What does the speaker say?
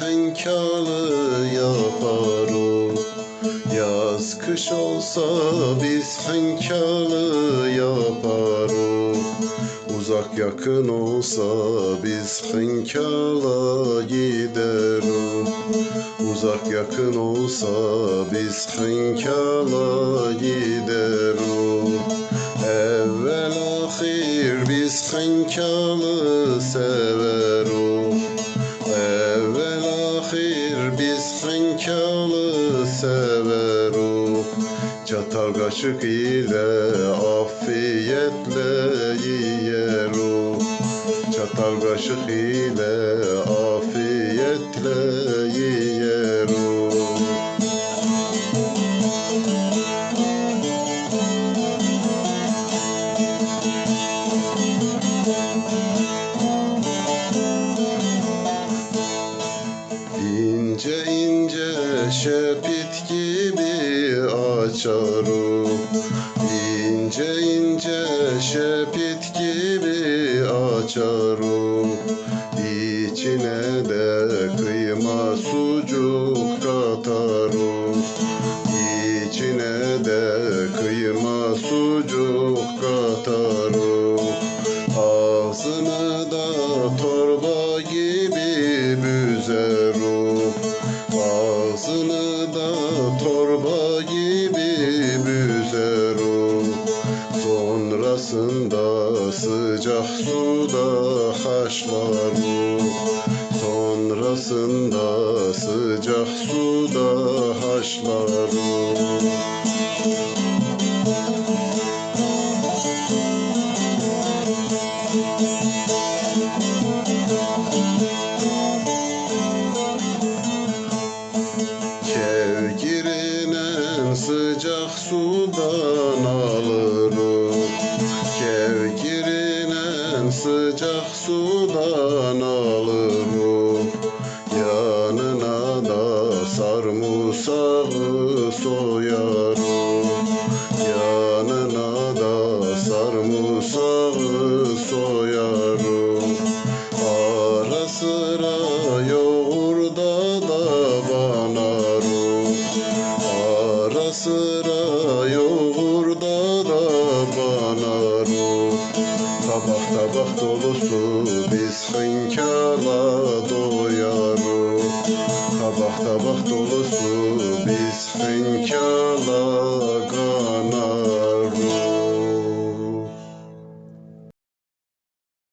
hınkalı yaparız Yaz kış olsa biz hınkalı yaparız Uzak yakın olsa biz hınkala giderim Uzak yakın olsa biz hınkala giderim Evvel Çatal kaşık ile afiyetle yiyerim Çatal kaşık ile afiyetle yiyerim İnce ince şepit gibi açarım İnce ince şepit gibi açarım İçine de kıyma sucuk katarım İçine de kıyma sucuk katarım Ağzını da torba gibi torba gibi büzerim Sonrasında sıcak suda haşlarım Sonrasında sıcak suda haşlarım Kevgirinen sudan alırım Kevgirinen sıcak sudan alırım Yanına da sarımsağı soyarım Yanına da sarımsağı soyarım Ara sıra yoğurda da banarım da banarım Tabak tabak dolusu biz hınkala doyarım Tabak tabak dolusu biz kanarım